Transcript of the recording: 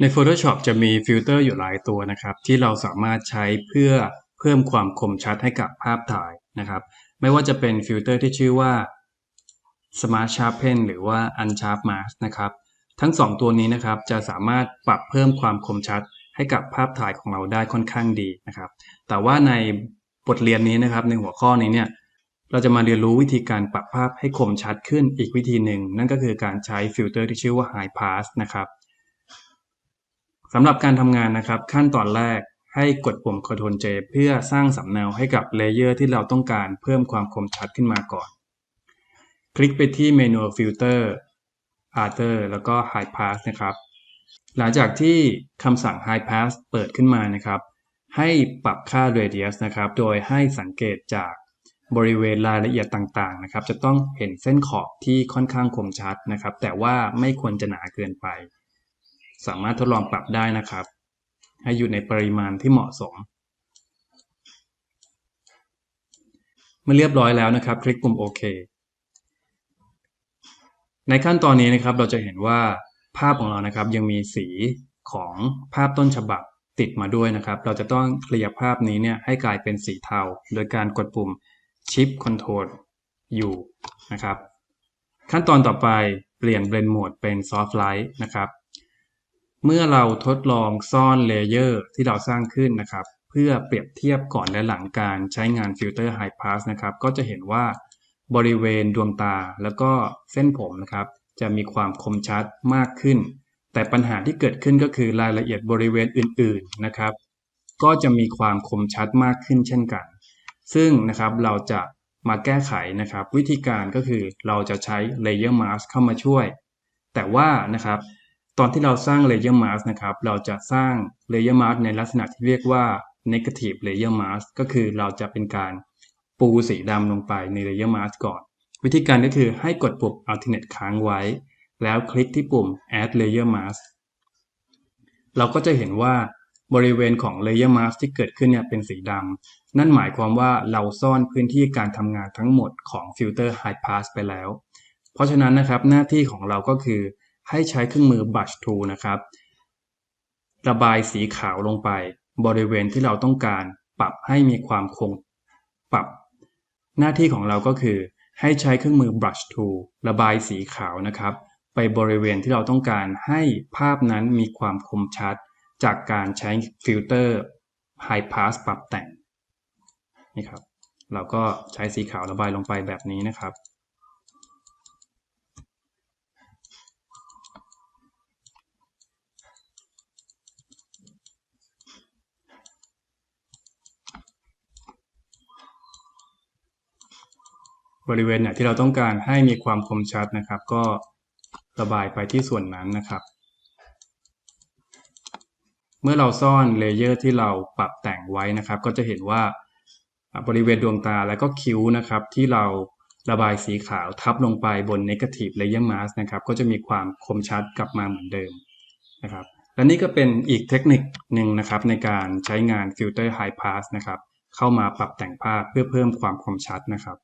ใน Photoshop จะมีฟิลเตอร์อยู่หลายตัวนะครับ ที่เราสามารถใช้เพื่อเพิ่มความคมชัดให้กับภาพถ่ายนะครับ ไม่ว่าจะเป็นฟิลเตอร์ที่ชื่อว่า Smart Sharpen หรือว่า Unsharp Mask นะครับ ทั้ง 2 ตัวนี้นะครับจะสามารถปรับเพิ่มความคมชัดให้กับภาพถ่ายของเราได้ค่อนข้างดีนะครับ แต่ว่าในบทเรียนนี้นะครับในหัวข้อนี้เนี่ยเราจะมาเรียนรู้วิธีการปรับภาพให้คมชัดขึ้นอีกวิธีหนึ่ง นั่นก็คือการใช้ฟิลเตอร์ที่ชื่อว่า High Pass นะครับ สำหรับการทำงานนะครับ ขั้นตอนแรกให้กดปุ่ม Ctrl J เพื่อสร้างสำเนาให้กับเลเยอร์ที่เราต้องการเพิ่มความคมชัดขึ้นมาก่อน คลิกไปที่เมนู Filter Other แล้วก็ High Pass นะครับ หลังจากที่คำสั่ง High Pass เปิดขึ้นมานะครับ ให้ปรับค่า Radius นะครับ โดยให้สังเกตจากบริเวณรายละเอียดต่างๆนะครับ จะต้องเห็นเส้นขอบที่ค่อนข้างคมชัดนะครับ แต่ว่าไม่ควรจะหนาเกินไป สามารถทดลองปรับได้นะครับ ให้อยู่ในปริมาณที่เหมาะสม เมื่อเรียบร้อยแล้วนะครับ คลิกปุ่มโอเคในขั้นตอนนี้นะครับเราจะเห็นว่าภาพของเรานะครับยังมีสีของภาพต้นฉบับติดมาด้วยนะครับ เราจะต้องเคลียร์ภาพนี้เนี่ยให้กลายเป็นสีเทา โดยการกดปุ่ม Shift Control U นะครับ ขั้นตอนต่อไปเปลี่ยน Blend Mode เป็น Soft Light นะครับ เมื่อเราทดลองซ่อนเลเยอร์ที่เราสร้างขึ้นนะครับ เพื่อเปรียบเทียบก่อนและหลังการใช้งานฟิลเตอร์ High Pass นะครับ ก็จะเห็นว่าบริเวณดวงตาแล้วก็เส้นผมนะครับ จะมีความคมชัดมากขึ้น แต่ปัญหาที่เกิดขึ้นก็คือรายละเอียดบริเวณอื่น ๆนะครับ ก็จะมีความคมชัดมากขึ้นเช่นกัน ซึ่งนะครับเราจะมาแก้ไขนะครับ วิธีการก็คือเราจะใช้ Layer Mask เข้ามาช่วย แต่ว่านะครับ ตอนที่เราสร้าง layer mask นะครับ เราจะสร้าง layer mask ในลักษณะที่เรียกว่า negative layer mask ก็คือเราจะเป็นการปูสีดำลงไปใน layer mask ก่อน วิธีการก็คือให้กดปุ่ม alternate ค้างไว้ แล้วคลิกที่ปุ่ม add layer mask เราก็จะเห็นว่าบริเวณของ layer mask ที่เกิดขึ้นเนี่ยเป็นสีดำ นั่นหมายความว่าเราซ่อนพื้นที่การทำงานทั้งหมดของฟิลเตอร์ high pass ไปแล้ว เพราะฉะนั้นนะครับหน้าที่ของเราก็คือ ให้ใช้เครื่องมือ Brush Tool นะครับ ระบายสีขาวลงไป บริเวณที่เราต้องการปรับให้มีความคงปรับ หน้าที่ของเราก็คือ ให้ใช้เครื่องมือ Brush Tool ระบายสีขาวนะครับ ไปบริเวณที่เราต้องการให้ภาพนั้นมีความคมชัด จากการใช้ฟิลเตอร์ High Pass ปรับแต่งนี่ครับเราก็ใช้สีขาวระบายลงไปแบบนี้นะครับ บริเวณไหนที่เราต้องการให้มีความคมชัดนะครับ ก็ระบายไปที่ส่วนนั้นนะครับ เมื่อเราซ่อนเลเยอร์ที่เราปรับแต่งไว้นะครับ ก็จะเห็นว่าบริเวณดวงตาและก็คิ้วนะครับ ที่เราระบายสีขาวทับลงไปบน negative layer mask นะครับ ก็จะมีความคมชัดกลับมาเหมือนเดิมนะครับ และนี่ก็เป็นอีกเทคนิคหนึ่งนะครับ ในการใช้งานฟิลเตอร์ high pass นะครับ เข้ามาปรับแต่งภาพเพื่อเพิ่มความคมชัดนะครับ